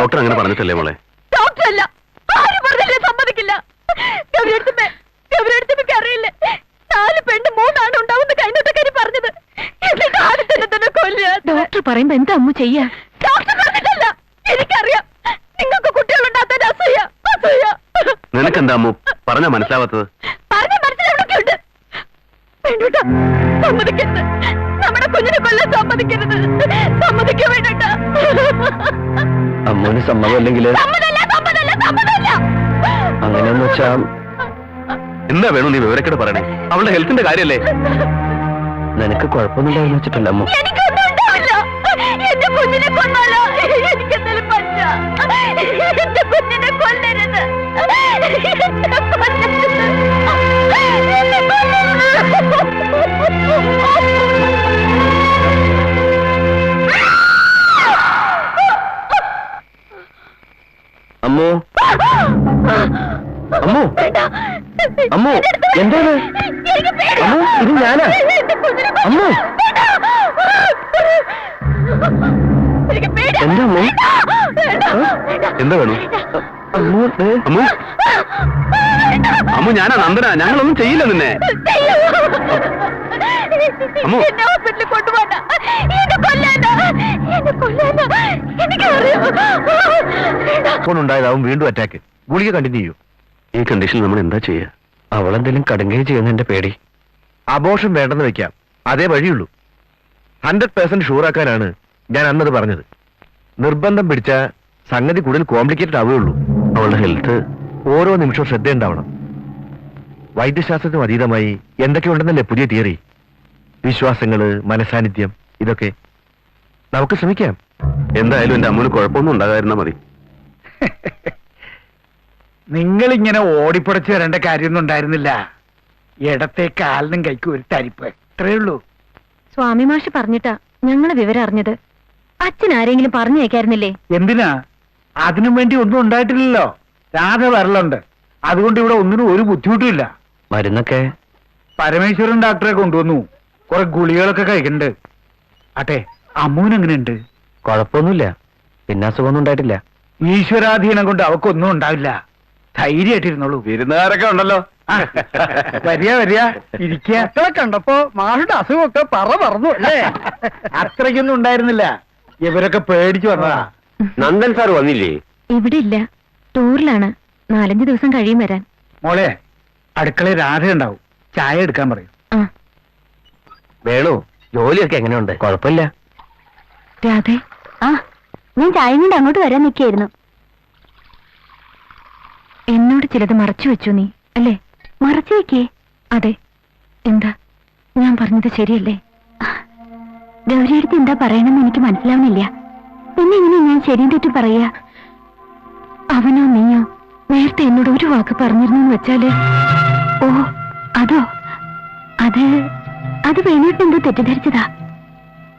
Doctor അങ്ങനെ പറഞ്ഞിട്ടല്ലേ മോളെ? Doctor അല്ല ആരും പറഞ്ഞില്ല സമ്മതിക്കില്ല. ഗൗരിയടുത്തമ്മേ ഗൗരിയടുത്തമ്മയ്ക്ക് അറിയില്ലേ? നാല് പെണ്ണ് മൂന്നാണ് ഉണ്ടാവുന്ന കൈനോട്ടക്കാരി പറഞ്ഞത്. എന്നിട്ട് ആരും തന്നെ കൊല്ലുക. ഡോക്ടർ പറയുമ്പോ എന്താ അമ്മ ചെയ്യാ? ഡോക്ടർ പറഞ്ഞിട്ടല്ല. എനിക്കറിയാം. നിങ്ങൾക്ക് കുട്ടികളുണ്ടാകാൻ അസൂയ അസൂയ. നിനക്കെന്താ അമ്മു? പറഞ്ഞ മനസ്സിലാവാത്തത്? പറഞ്ഞ മനസ്സിലാവണൊക്കെ ഉണ്ട് വേണ്ടൂട്ട സമ്മതിക്കരുത്. കുഞ്ഞിനെ കൊല്ലാൻ സമ്മതിക്കരുത്. സമ്മതിക്ക വേണ്ടൂട്ട. സമ്മതല്ല സമ്മതല്ല സമ്മതല്ല അങ്ങനെയെന്ന് വെച്ചാ എന്താ വേണു നീ വിവരക്കേട് പറയണേ? അവളുടെ ഹെൽത്തിന്റെ കാര്യല്ലേ? നിനക്ക് കുഴപ്പമൊന്നുണ്ടായിരുന്നു വെച്ചിട്ടല്ല അമ്മ. എനിക്കൊന്നും ഉണ്ടാവില്ല. എന്റെ കുഞ്ഞിനെ കൊന്നാലോ? എന്താണ്? അമ്മ ഇത് ഞാനാ. അമ്മ. എന്താ അമ്മു? എന്താ വേണു? അമ്മ അമ്മു. ഞാനാ നന്ദന. ഞങ്ങളൊന്നും ചെയ്യില്ല നിന്നെ. അമ്മു. ഹോസ്പിറ്റലിൽ കൊണ്ടുപോകണ്ട എനിക്കറിയാം. ഉണ്ടായതാവും വീണ്ടും അറ്റാക്ക് ഗുളിക കണ്ടിന്യൂ ചെയ്യൂ. ഈ കണ്ടീഷനിൽ നമ്മൾ എന്താ ചെയ്യുക അവളെന്തെങ്കിലും കടങ്ങേ ചെയ്യുന്ന എന്റെ പേടി. അബോഷം വേണ്ടെന്ന് വെക്കാം. അതേ വഴിയുള്ളൂ. ഹൺഡ്രഡ് പേഴ്സെന്റ് ഷൂറാക്കാനാണ് ഞാൻ അന്നത് പറഞ്ഞത്. നിർബന്ധം പിടിച്ച സംഗതി കൂടുതൽ കോംപ്ലിക്കേറ്റഡ് ആവുകയുള്ളൂ. അവളുടെ ഹെൽത്ത് ഓരോ നിമിഷവും ശ്രദ്ധയുണ്ടാവണം. വൈദ്യശാസ്ത്രത്തിനും അതീതമായി എന്തൊക്കെയുണ്ടെന്നല്ലേ പുതിയ തിയറി വിശ്വാസങ്ങൾ മനസാന്നിധ്യം ഇതൊക്കെ. നമുക്ക് ശ്രമിക്കാം. എന്തായാലും എന്റെ അമ്മൂന് കുഴപ്പമൊന്നും ഉണ്ടാകാതിരുന്നാ മതി. നിങ്ങൾ ഇങ്ങനെ ഓടിപ്പടച്ച് വരേണ്ട കാര്യമൊന്നും ഉണ്ടായിരുന്നില്ല. ഇടത്തെ കാലിനും കൈക്കും ഒരു തരിപ്പ്. ഇത്രയേ ഉള്ളൂ. സ്വാമി മാഷ് പറഞ്ഞിട്ടാ ഞങ്ങൾ വിവരം അറിഞ്ഞത്. അച്ഛൻ ആരെങ്കിലും പറഞ്ഞു കേൾക്കായിരുന്നില്ലേ എന്തിനാ? അതിനും വേണ്ടി ഒന്നും ഉണ്ടായിട്ടില്ലല്ലോ. രാധ വരലുണ്ട് അതുകൊണ്ട് ഇവിടെ ഒന്നിനും ഒരു ബുദ്ധിമുട്ടുമില്ല മരുന്നൊക്കെ? പരമേശ്വരൻ ഡോക്ടറെ കൊണ്ടുവന്നു. കുറെ ഗുളികളൊക്കെ കഴിക്കണ്ട് അട്ടെ അമ്മൂന് എങ്ങനെയുണ്ട്? കുഴപ്പമൊന്നുമില്ല. പിന്നെ അസുഖമൊന്നും ഉണ്ടായിട്ടില്ല. ഈശ്വരാധീനം കൊണ്ട് അവക്കൊന്നും ഉണ്ടാവില്ല. ധൈര്യമായിട്ടിരുന്നോളൂ. വിരുന്നുകാരൊക്കെ ഉണ്ടല്ലോ. വരിക വരിക ഇരിക്കുക കണ്ടപ്പോ മാഷുടെ അസുഖമൊക്കെ പറ പറഞ്ഞു അല്ലേ? അത്രയ്ക്കൊന്നും ഉണ്ടായിരുന്നില്ല. ഇവരൊക്കെ പേടിച്ചു വന്നതാ. നന്ദൻ സാർ വന്നില്ലേ? ഇവിടെ ഇല്ല ടൂറിലാണ്. നാലഞ്ച് ദിവസം കഴിയും വരാൻ. മോളെ അടുക്കളയിൽ രാധ ഉണ്ടാവും. ചായ എടുക്കാൻ പറയും. ആ. വേണു ജോലിയൊക്കെ എങ്ങനെയുണ്ട്? കുഴപ്പമില്ല. രാധേ ആ ഞാൻ ചായ കൊണ്ട് അങ്ങോട്ട് വരാൻ നിൽക്കായിരുന്നു എന്നോട് ചിലത് മറച്ചു വെച്ചു നീ? അല്ലേ? മറച്ചു അതെ. എന്താ? ഞാൻ പറഞ്ഞത് ശരിയല്ലേ? ഗൗരിയടുത്ത് എന്താ പറയണമെന്ന് എനിക്ക് മനസ്സിലാവുന്നില്ല. പിന്നെ ഇങ്ങനെ ഞാൻ ശരിയും തെറ്റും പറയാ? അവനോ നീയോ നേരത്തെ എന്നോട് ഒരു വാക്ക് പറഞ്ഞിരുന്നു വെച്ചാൽ? ഓ അതോ? അത് അത് വേണിട്ട് എന്തോ തെറ്റിദ്ധരിച്ചതാ.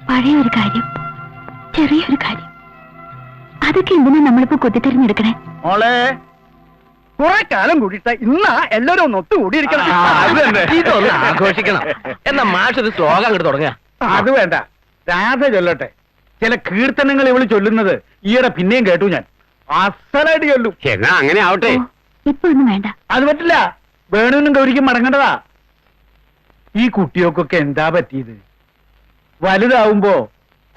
പഴയ ഒരു കാര്യം ചെറിയൊരു കാര്യം. അതൊക്കെ എന്തിനാ നമ്മളിപ്പോ കൊത്തിത്തെരഞ്ഞെടുക്കണേ? കുറെ കാലം കൂടിയിട്ട് ഇന്നാ എല്ലാരും ഒന്ന് ഒത്തുകൂടിയിരിക്കണം. ഇതൊന്ന് ആഘോഷിക്കണം. എന്നാ മാഷ് ഒരു ശ്ലോകം അങ്ങോട്ട് തുടങ്ങുക. അത് വേണ്ട. രാധ ചൊല്ലട്ടെ. ചില കീർത്തനങ്ങൾ ഇവൾ ചൊല്ലുന്നത് ഈയിടെ പിന്നെയും കേട്ടു ഞാൻ. അസലായിട്ട് ചൊല്ലും. എന്നാ അങ്ങനെ ആവട്ടെ. ഓ, ഇപ്പൊ ഒന്നും വേണ്ട. അത് പറ്റില്ല. വേണുവിനും ഗൗരിക്കും മടങ്ങേണ്ടതാ. ഈ കുട്ടികൾക്കൊക്കെ എന്താ പറ്റിയത്? വലുതാവുമ്പോ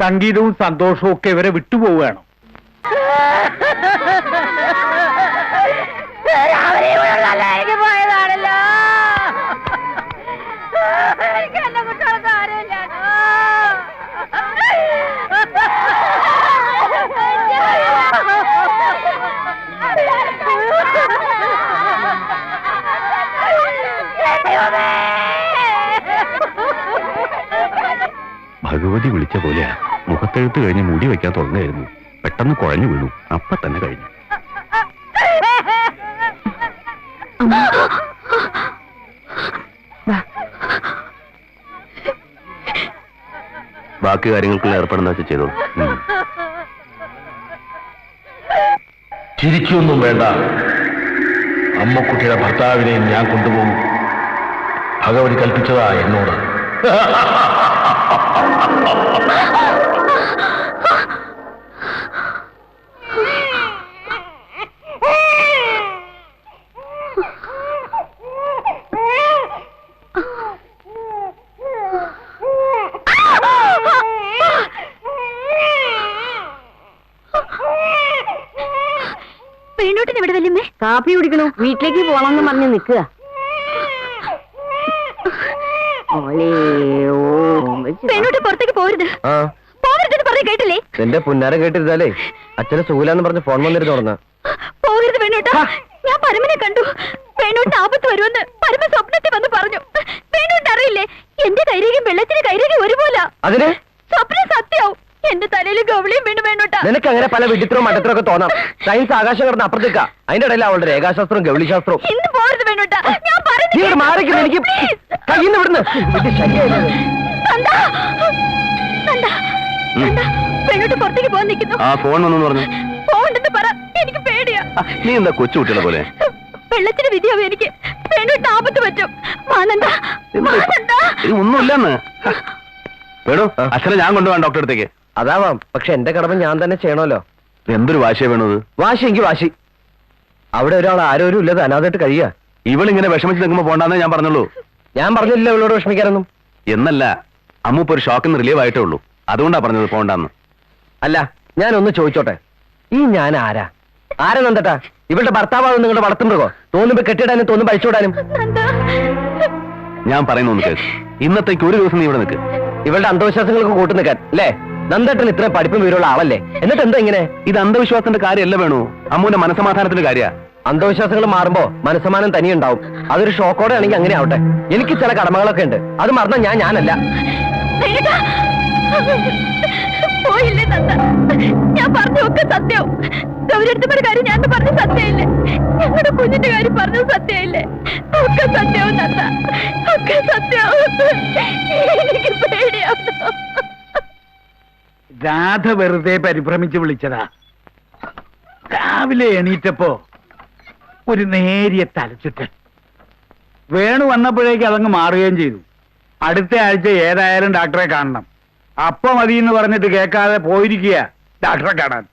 സംഗീതവും സന്തോഷവും ഒക്കെ ഇവരെ വിട്ടുപോവുകയാണോ? പോയതാണല്ലോ. എനിക്ക് എന്റെ കുട്ടികൾക്ക് ഭഗവതി വിളിച്ച പോലെയാ. മുഖത്തെഴുത്ത് കഴിഞ്ഞ് മുടി വയ്ക്കാൻ തുടങ്ങായിരുന്നു പെട്ടെന്ന് കുഴഞ്ഞു വീണു. അപ്പൊ തന്നെ കഴിഞ്ഞു അമ്മ. വാ ബാക്കി കാര്യങ്ങൾക്കുള്ള ഏർപ്പെടുന്ന വെച്ച് ചെയ്തോളൂ. ചിരിക്കൊന്നും വേണ്ട. അമ്മക്കുട്ടിയുടെ ഭർത്താവിനെയും ഞാൻ കൊണ്ടുപോകും. ഭഗവതി കൽപ്പിച്ചതാ എന്നോട്. കാപ്പി കുടിക്കണു. വീട്ടിലേക്ക് പോണെന്ന് പറഞ്ഞ് നിക്കുക പെണ്ണോട്ട് പുറത്തേക്ക് പോരുത്. ആ. പോകരുതെന്ന് പറഞ്ഞ് കേട്ടില്ലേ? നിന്റെ പുന്നാരം കേട്ടിരുന്നാലേ അച്ഛനെ സുഖിലാന്ന് പറഞ്ഞ് ഫോൺ വന്നിരുന്നു തുറന്ന് പോകരുത് പെണ്ണോട്ട ഞാൻ പരമനെ കണ്ടു. പെണ്ണോട്ട് ആപത്ത് വരുമെന്ന് പരമ സ്വപ്നത്തിൽ വന്ന് പറഞ്ഞു. പെണ്ണോട്ട് അറിയില്ലേ? എന്റെ കൈരേഖയും വെള്ളത്തിന്റെ കൈരേഖയും ഒരുപോലെ. അതിന്? സ്വപ്നം സത്യാവും എന്റെ തലയിൽ ഗൗളിയും വീണ്ടും വേണോട്ടാ. നിനക്ക് അങ്ങനെ പല വിഡിത്രവും മണ്ടത്തരവും ഒക്കെ തോന്നാം. സയൻസ് ആകാശം കിടന്ന് അപ്പുറത്തേക്ക. അതിന്റെ ഇടയിൽ അവളുടെ രേഖാശാസ്ത്രവും ഗൗളിശാസ്ത്രവും. ഇന്ന് പോകരുത് വേണോട്ടാ. ഞാൻ നീ ഇവിടെ മാറിക്കുന്നു എനിക്ക് കയ്യിന്ന് വിടുന്നു ഇത് ശരിയായില്ല? ഇത്. പെണ്ണോട്ട് പുറത്തേക്ക് പോകാൻ നിൽക്കുന്നു. ആ ഫോൺ വന്നു പറഞ്ഞു. പോകണ്ടെന്ന് പറ. എനിക്ക് പേടിയാ. നീ എന്താ കൊച്ചു കുട്ടികളെ പോലെ? വെള്ളത്തിന് വിധിയാവും എനിക്ക്. പെണ്ണോട്ട് ആപത്ത് പറ്റും. മാനന്ദ മാനന്ദ ഇത് ഒന്നുമില്ലെന്ന്. വേണു അച്ഛനെ ഞാൻ കൊണ്ടുപോകാൻ ഡോക്ടറെ അടുത്തേക്ക്. അതാവാം. പക്ഷെ എന്റെ കടമ ഞാൻ തന്നെ ചെയ്യണമല്ലോ. എന്തൊരു വാശിയാ വേണത്? വാശി എങ്കിൽ വാശി. അവിടെ ഒരാൾ ആരോരും ഇല്ലാതെ അനാഥായിട്ട് കഴിയുക ഇവളിങ്ങനെ വിഷമിച്ച് നിൽക്കുമ്പോ പോണ്ടാന്നേ ഞാൻ പറഞ്ഞുള്ളൂ. ഞാൻ പറഞ്ഞില്ല ഇവളോട് വിഷമിക്കാനൊന്നും. എന്നല്ല അമ്മ ഇപ്പൊ ഒരു ഷോക്കിന്ന് റിലീവ് ആയിട്ടേ ഉള്ളൂ. അതുകൊണ്ടാ പറഞ്ഞത് പോണ്ടാന്ന്. അല്ല ഞാനൊന്ന് ചോദിച്ചോട്ടെ. ഈ ഞാൻ ആരാ? ആരാ നന്ദട്ടാ ഇവളുടെ ഭർത്താവാണ് നിങ്ങളുടെ വളർത്തുമൃഗോ? തോന്നുമ്പോ കെട്ടിടാനും തോന്നുമ്പോ അഴിച്ചുവിടാനും ഞാൻ പറയുന്നു ഇന്നത്തേക്ക് ഒരു ദിവസം നീ ഇവിടെ നിൽക്ക് ഇവളുടെ അന്ധവിശ്വാസങ്ങൾക്ക് കൂട്ടു നിൽക്കാൻ അല്ലേ? നന്ദേട്ടൻ ഇത്ര പഠിപ്പും വീരുള്ള ആളല്ലേ? എന്നിട്ട് എന്താ ഇങ്ങനെ? ഇത് അന്ധവിശ്വാസത്തിന്റെ കാര്യമല്ല വേണു? അമ്മൂന്റെ മനസമാധാനത്തിന്റെ കാര്യ. അന്ധവിശ്വാസങ്ങൾ മാറുമ്പോ മനസ്സമാനം തനിയുണ്ടാവും. അതൊരു ഷോക്കോടെ ആണെങ്കിൽ അങ്ങനെ ആവട്ടെ. എനിക്ക് ചില കടമകളൊക്കെ ഉണ്ട്. അത് മറന്ന ഞാൻ ഞാനല്ല. പോയില്ലേ നന്ദ. ഞാൻ പറഞ്ഞൊക്കെ സത്യവും ഗൗരവത്തിന്റെ കാര്യം ഞാൻ പറഞ്ഞ സത്യമില്ലേ ഞങ്ങളുടെ കുഞ്ഞിന്റെ കാര്യം പറഞ്ഞ സത്യമില്ലേ ഒക്കെ സത്യവും നന്ദ. ഒക്കെ സത്യവും. എനിക്ക് പേടിയാവുന്നു രാധ വെറുതെ പരിഭ്രമിച്ച് വിളിച്ചതാ. രാവിലെ എണീറ്റപ്പോ ഒരു നേരിയ തലച്ചുറ്റൽ. വേണു വന്നപ്പോഴേക്ക് അതങ്ങ് മാറുകയും ചെയ്തു. അടുത്ത ആഴ്ച ഏതായാലും ഡാക്ടറെ കാണണം. അപ്പൊ മതി എന്ന് പറഞ്ഞിട്ട് കേൾക്കാതെ പോയിരിക്കുക ഡാക്ടറെ കാണാൻ.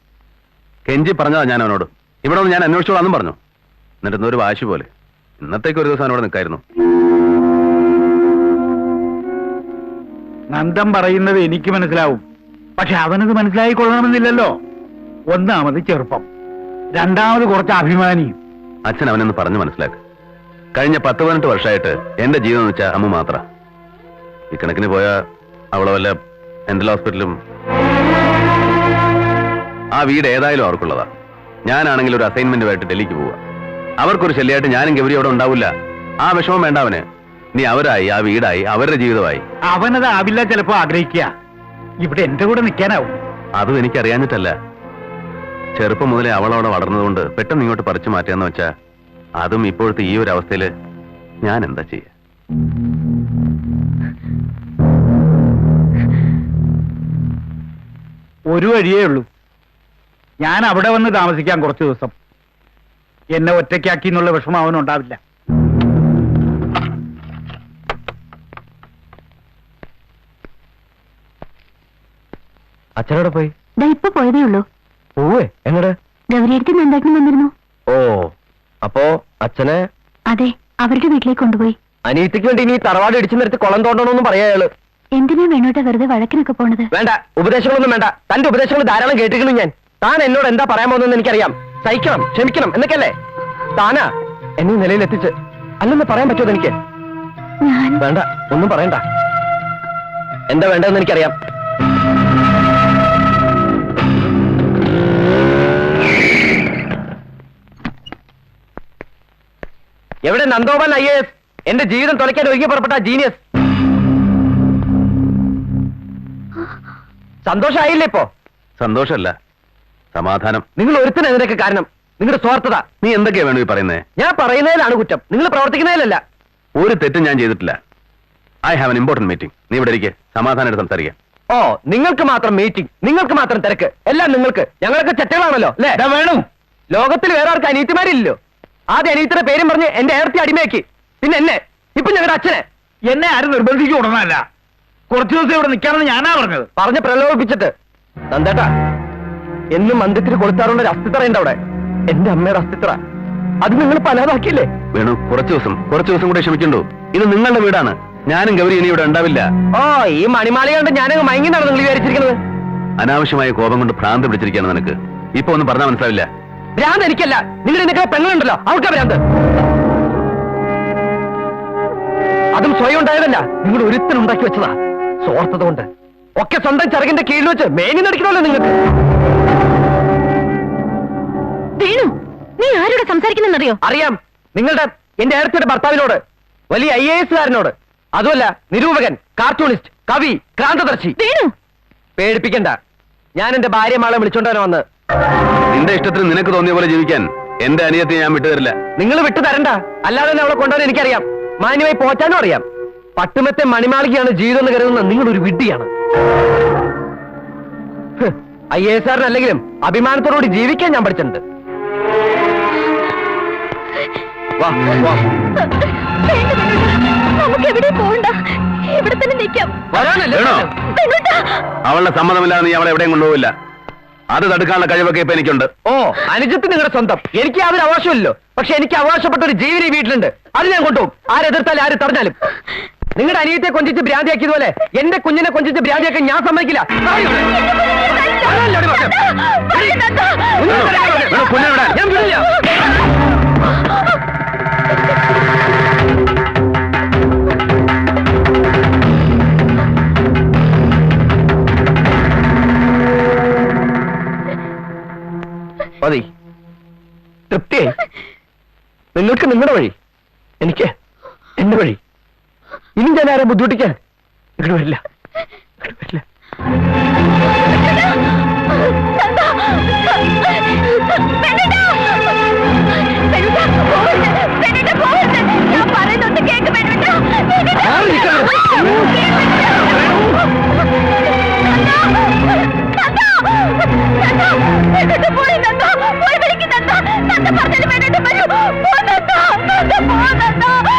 കെഞ്ചി പറഞ്ഞതാ ഞാൻ അവനോട്. ഇവിടെ ഞാൻ അന്വേഷിച്ചോളാന്നും പറഞ്ഞു. എന്നിട്ട് ഒരു വാശി പോലെ. ഇന്നത്തേക്ക് ഒരു ദിവസം അവനോട് നിൽക്കായിരുന്നു. നന്ദം പറയുന്നത് എനിക്ക് മനസ്സിലാവും. പക്ഷെ അവനത് മനസ്സിലായി കൊള്ളണമെന്നില്ലല്ലോ ഒന്നാമത് ചെറുപ്പം. രണ്ടാമത് കുറച്ച് അഭിമാനിയും. അച്ഛൻ അവനെന്ന് പറഞ്ഞു മനസ്സിലാക്ക്. കഴിഞ്ഞ പത്ത് പതിനെട്ട് വർഷമായിട്ട് എന്റെ ജീവിതം എന്ന് വെച്ചാൽ അമ്മ മാത്ര. ഇക്കണക്കിന് പോയ അവളെ വല്ല മെന്റൽ ഹോസ്പിറ്റലും ആ വീട് ഏതായാലും അവർക്കുള്ളതാ. ഞാനാണെങ്കിൽ ഒരു അസൈൻമെന്റുമായിട്ട് ഡൽഹിക്ക് പോവുക അവർക്കൊരു ശല്യമായിട്ട് ഞാനും ഗൗരി അവിടെ ഉണ്ടാവില്ല. ആ വിഷമം വേണ്ട അവന്. നീ അവരായി ആ വീടായി അവരുടെ ജീവിതമായി. അവനത് ആവില്ല ചിലപ്പോ ആഗ്രഹിക്കുക. ഇവിടെ എന്റെ കൂടെ നിൽക്കാനാവും. അതും എനിക്കറിയാഞ്ഞിട്ടല്ല. ചെറുപ്പം മുതലേ അവളവിടെ വളർന്നതുകൊണ്ട് പെട്ടെന്ന് ഇങ്ങോട്ട് പറിച്ചു മാറ്റാന്ന് വെച്ചാ അതും ഇപ്പോഴത്തെ ഈ ഒരു അവസ്ഥയിൽ ഞാൻ എന്താ ചെയ്യ? ഒരു വഴിയേ ഉള്ളൂ. ഞാൻ അവിടെ വന്ന് താമസിക്കാം കുറച്ചു ദിവസം. എന്നെ ഒറ്റയ്ക്കാക്കി എന്നുള്ള വിഷമം അവനുണ്ടാവില്ല. അച്ഛനോടെ പോയി ഇപ്പൊ പോയതേ ഉള്ളൂ. പോവേ? എങ്ങട്? ഗൗരിയടുത്ത് നന്ദേട്ടനും വന്നിരുന്നു. ഓ അപ്പോ അച്ഛനെ? അതെ അവരുടെ വീട്ടിലേക്ക് കൊണ്ടുപോയി. അനിയത്തിക്ക് വേണ്ടി ഇനി തറവാട് ഇടിച്ചു നിർത്തി കുളം തോണ്ടണമെന്നും പറയാൾ എന്തിനാ വേണോട്ടെ വെറുതെ വഴക്കിനൊക്കെ പോണത്? വേണ്ട ഉപദേശങ്ങളൊന്നും വേണ്ട. തന്റെ ഉപദേശങ്ങൾ ധാരാളം കേട്ടിരിക്കുന്നു ഞാൻ. താൻ എന്നോട് എന്താ പറയാൻ പോകുന്നതെന്ന് എനിക്കറിയാം. സഹിക്കണം ക്ഷമിക്കണം എന്നൊക്കെയല്ലേ? താനാ എന്നെ നിലയിൽ എത്തിച്ച് അല്ലെന്ന് പറയാൻ പറ്റുമോ എനിക്ക് വേണ്ട ഒന്നും പറയണ്ട. എന്താ വേണ്ടതെന്ന് എനിക്കറിയാം. എവിടെ നന്ദോപൻ ഐ എസ്? എന്റെ ജീവിതം തുലയ്ക്കാൻ ഒരുങ്ങി പുറപ്പെട്ട ജീനിയസ് സന്തോഷമായില്ലേ ഇപ്പോ? സന്തോഷമല്ല. സമാധാനം. നിങ്ങൾ ഒരുത്തിന് എന്തിനൊക്കെ കാരണം നിങ്ങളുടെ സ്വാർത്ഥത. നീ എന്തൊക്കെയാ വേണു ഈ പറയുന്നേ? ഞാൻ പറയുന്നതിലാണ് കുറ്റം. നിങ്ങൾ പ്രവർത്തിക്കുന്നതിലല്ല. ഒരു തെറ്റും ഞാൻ ചെയ്തിട്ടില്ല. I have an important meeting നീ ഇവിടെ ഇരിക്കെ. സമാധാനമായിട്ട് സംസാരിക്കാം. ഓ നിങ്ങൾക്ക് മാത്രം മീറ്റിംഗ് നിങ്ങൾക്ക് മാത്രം തിരക്ക്. എല്ലാം നിങ്ങൾക്ക്. ഞങ്ങളൊക്കെ ചെറ്റകളാണല്ലോ അല്ലേ? വേണം. ലോകത്തിൽ വേറെ ആർക്ക് അനീത്തിമാരില്ലല്ലോ ആദ്യം ഇത്ര പേരും പറഞ്ഞ് എന്റെ ഏർത്തി അടിമയാക്കി. പിന്നെ എന്നെ. ഇപ്പൊ ഞങ്ങളുടെ അച്ഛനെ. എന്നെ ആരും നിർബന്ധിച്ചു ഉടനല്ല കുറച്ചു ദിവസം ഇവിടെ നിൽക്കാമെന്ന് ഞാനാ പറഞ്ഞത്. പറഞ്ഞ് പ്രലോഭിപ്പിച്ചിട്ട്. നന്ദേട്ടാ എന്നും മന്ദിരത്തിൽ കൊടുത്താറുള്ള ഒരു അസ്ഥിത്ര ഉണ്ട് അവിടെ. എന്റെ അമ്മയുടെ അസ്ഥിത്ര അത് നിങ്ങൾ പലതാക്കിയില്ലേ വേണു കുറച്ചു ദിവസം കുറച്ചു ദിവസം കൂടെ ക്ഷമിക്കണ്ടു? ഇത് നിങ്ങളുടെ വീടാണ്. ഞാനും ഗൗരി ഇനി ഇവിടെ ഉണ്ടാവില്ല. ഓ ഈ മണിമാളിക കണ്ട് ഞാനങ്ങ് മയങ്ങിന്നാണ് നിങ്ങൾ വിചാരിച്ചിരിക്കുന്നത്? അനാവശ്യമായ കോപം കൊണ്ട് ഭ്രാന്ത് പിടിച്ചിരിക്കുകയാണ് നിനക്ക്. ഇപ്പൊ ഒന്നും പറഞ്ഞാൽ മനസ്സിലാവില്ല. ഭ്രാന്ത് എനിക്കല്ല. നിങ്ങളുടെ നിങ്ങളെ പെണ്ണുണ്ടല്ലോ അവൾക്കാ ഭ്രാന്ത്. അതും സ്വയം ഉണ്ടായതല്ല. നിങ്ങൾ ഒരുത്തൻ ഉണ്ടാക്കി വെച്ചതാ. സ്വാർത്ഥത കൊണ്ട്. ഒക്കെ സ്വന്തം ചെറുകിന്റെ കീഴിൽ വെച്ച് മേനി നടിക്കണമല്ലോ നിങ്ങൾക്ക്. വേണു നീ ആരോട് സംസാരിക്കുന്നെന്നറിയോ? അറിയാം. നിങ്ങളുടെ എന്റെ ഏടത്തിയുടെ ഭർത്താവിനോട്. വലിയ ഐ എ എസുകാരനോട് അതുമല്ല നിരൂപകൻ കാർട്ടൂണിസ്റ്റ് കവി ക്രാന്തദർശി. വേണു. പേടിപ്പിക്കണ്ട. ഞാൻ എന്റെ ഭാര്യ മാളെ വിളിച്ചോണ്ടാണ് വന്ന് നിന്റെ ഇഷ്ടത്തിന് നിനക്ക് തോന്നിയ പോലെ ജീവിക്കാൻ എന്റെ അനിയത്തെ ഞാൻ വിട്ടുതരില്ല. നിങ്ങൾ വിട്ടു തരണ്ട. അല്ലാതെ തന്നെ അവളെ കൊണ്ടുവരാൻ എനിക്കറിയാം. മാന്യമായി പോറ്റാനും അറിയാം. പട്ടുമത്തെ മണിമാളികയാണ് ജീവിതം എന്ന് കരുതുന്ന നിങ്ങളൊരു വിഡ്ഢിയാണ്. ഐ എ സാറിനല്ലെങ്കിലും അഭിമാനത്തോടുകൂടി ജീവിക്കാൻ ഞാൻ പഠിച്ചിട്ടുണ്ട്. വാ വാ. വേണ്ട വിനോദ നമുക്ക് എവിടെയും പോകണ്ട? ഇവിടെ തന്നെ നിൽക്കാം. വരാനല്ലേ അവളുടെ സമ്മതമില്ലാതെ നീ അവളെ എവിടെയും കൊണ്ടുപോവില്ല. അത് തടുക്കാനുള്ള കഴിവൊക്കെ ഇപ്പൊ എനിക്കുണ്ട്. ഓ അനുജത്ത് നിങ്ങളുടെ സ്വന്തം. എനിക്ക് യാതൊരു അവകാശമില്ലല്ലോ പക്ഷെ എനിക്ക് അവകാശപ്പെട്ട ഒരു ജീവി വീട്ടിലുണ്ട്. അത് ഞാൻ കൊണ്ടുപോകും. ആരെതിർത്താലും ആര് തടഞ്ഞാലും. നിങ്ങളുടെ അനിയത്തെ കൊഞ്ചിച്ച് ഭ്രാന്തിയാക്കിയതുപോലെ എന്റെ കുഞ്ഞിനെ കൊഞ്ചിച്ച് ഭ്രാന്തിയാക്കാൻ ഞാൻ സമ്മതിക്കില്ല. മതി. തൃപ്തിയെ നിങ്ങൾക്ക് നിങ്ങളുടെ വഴി. എനിക്ക് എന്റെ വഴി. ഇനി ഞാൻ ആരെ ബുദ്ധിമുട്ടിക്കാൻ? ഇങ്ങോട്ട് വരില്ല. വരില്ല. ഞാൻ പറയുന്നുണ്ട് കേക്ക് పోయిందంతా పోయి పెరిగిందంతా సంత పక్కన పెట్టండి మరియు పోదంతా పోదంతా